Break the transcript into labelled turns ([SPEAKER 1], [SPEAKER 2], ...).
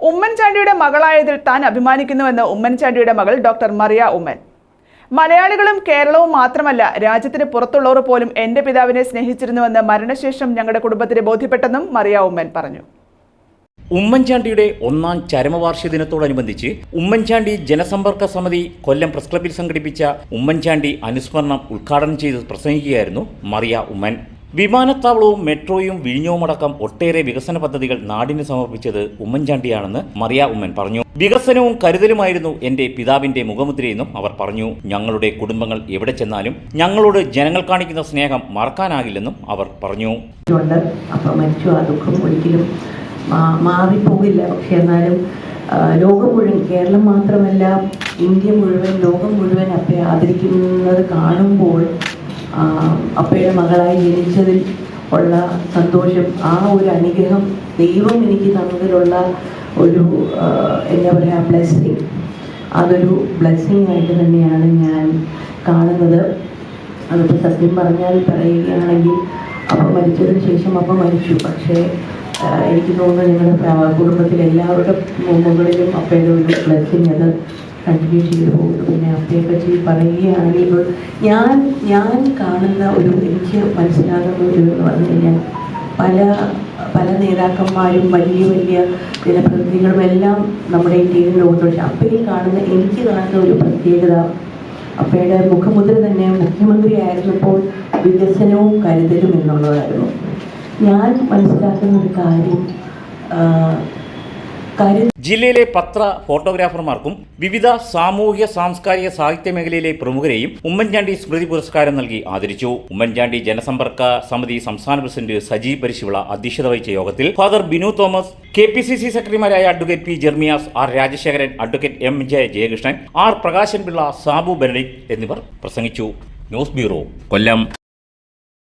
[SPEAKER 1] ഉമ്മൻചാണ്ടിയുടെ മകളായതിൽ താൻ അഭിമാനിക്കുന്നുവെന്ന് ഉമ്മൻചാണ്ടിയുടെ മകൾ ഡോക്ടർ മറിയ ഉമ്മൻ. മലയാളികളും കേരളവും മാത്രമല്ല രാജ്യത്തിന് പുറത്തുള്ളവർ പോലും എന്റെ പിതാവിനെ സ്നേഹിച്ചിരുന്നുവെന്ന് മരണശേഷം ഞങ്ങളുടെ കുടുംബത്തിന് ബോധ്യപ്പെട്ടെന്നും മറിയ ഉമ്മൻ പറഞ്ഞു.
[SPEAKER 2] ഉമ്മൻചാണ്ടിയുടെ ഒന്നാം ചരമവാർഷിക ദിനത്തോടനുബന്ധിച്ച് ഉമ്മൻചാണ്ടി ജനസമ്പർക്ക സമിതി കൊല്ലം പ്രസ് ക്ലബ്ബിൽ സംഘടിപ്പിച്ച ഉമ്മൻചാണ്ടി അനുസ്മരണം ഉദ്ഘാടനം ചെയ്ത് പ്രസംഗിക്കുകയായിരുന്നു മറിയ ഉമ്മൻ. വിമാനത്താവളവും മെട്രോയും വിഴിഞ്ഞവുമടക്കം ഒട്ടേറെ വികസന പദ്ധതികൾ നാടിന് സമർപ്പിച്ചത് ഉമ്മൻചാണ്ടിയാണെന്ന് മറിയ ഉമ്മൻ പറഞ്ഞു. വികസനവും കരുതലുമായിരുന്നു എന്റെ പിതാവിന്റെ മുഖമുദ്രയെന്നും അവർ പറഞ്ഞു. ഞങ്ങളുടെ കുടുംബങ്ങൾ എവിടെ ചെന്നാലും ഞങ്ങളോട് ജനങ്ങൾ കാണിക്കുന്ന സ്നേഹം മറക്കാനാകില്ലെന്നും അവർ പറഞ്ഞു.
[SPEAKER 3] മാറിപ്പോകില്ല. പക്ഷെ എന്നാലും ലോകം മുഴുവൻ കേരളം മാത്രമല്ല ഇന്ത്യ മുഴുവൻ ലോകം മുഴുവൻ അപ്പം ആദരിക്കുന്നത് കാണുമ്പോൾ അപ്പയുടെ മകളായി ജനിച്ചതിൽ ഉള്ള സന്തോഷം ആ ഒരു അനുഗ്രഹം ദൈവം എനിക്ക് തന്നതിലുള്ള ഒരു എന്താ പറയുക ബ്ലെസ്സിങ് അതൊരു ബ്ലെസ്സിങ് ആയിട്ട് തന്നെയാണ് ഞാൻ കാണുന്നത്. അതിപ്പോൾ സത്യം പറഞ്ഞാൽ പറയുകയാണെങ്കിൽ അപ്പ മരിച്ചതിന് ശേഷം അപ്പ മരിച്ചു. പക്ഷേ എനിക്ക് തോന്നുന്നു ഞങ്ങളുടെ കുടുംബത്തിലെല്ലാവരുടെ മുകളിലും അപ്പയുടെ ഒരു ബ്ലെസ്സിങ് അത് കണ്ടിന്യൂ ചെയ്തു പോകുന്നു. പിന്നെ അപ്പയെ പറ്റി പറയുകയാണെങ്കിൽ ഇപ്പോൾ ഞാൻ ഞാൻ കാണുന്ന ഒരു എനിക്ക് മനസ്സിലാകുന്ന ഒരു എന്ന് പറഞ്ഞു കഴിഞ്ഞാൽ പല പല നേതാക്കന്മാരും വലിയ വലിയ ജനപ്രതിനിധികളും എല്ലാം നമ്മുടെ ഇന്ത്യയിൽ ലോകത്ത് പക്ഷെ അപ്പയിൽ കാണുന്ന എനിക്ക് കാണുന്ന ഒരു പ്രത്യേകത അപ്പയുടെ മുഖമുദ്ര തന്നെ മുഖ്യമന്ത്രി ആയിരുന്നപ്പോൾ വികസനവും കരുതലും എന്നുള്ളതായിരുന്നു. ഞാൻ മനസ്സിലാക്കുന്ന ഒരു കാര്യം
[SPEAKER 2] ജില്ലയിലെ പത്ര ഫോട്ടോഗ്രാഫർമാർക്കും വിവിധ സാമൂഹ്യ സാംസ്കാരിക സാഹിത്യ മേഖലയിലെ പ്രമുഖരെയും ഉമ്മൻചാണ്ടി സ്മൃതി പുരസ്കാരം നൽകി ആദരിച്ചു. ഉമ്മൻചാണ്ടി ജനസമ്പർക്ക സമിതി സംസ്ഥാന പ്രസിഡന്റ് സജി പരിശിവള അധ്യക്ഷത വഹിച്ച യോഗത്തിൽ father Binu Thomas K P C C സെക്രട്ടറിമാരായ advocate P Jermias R Rajasekharan advocate M J Jayakrishnan R Prakashan Pillai Sabu Benedict എന്നിവർ പ്രസംഗിച്ചു. News bureau Kollam.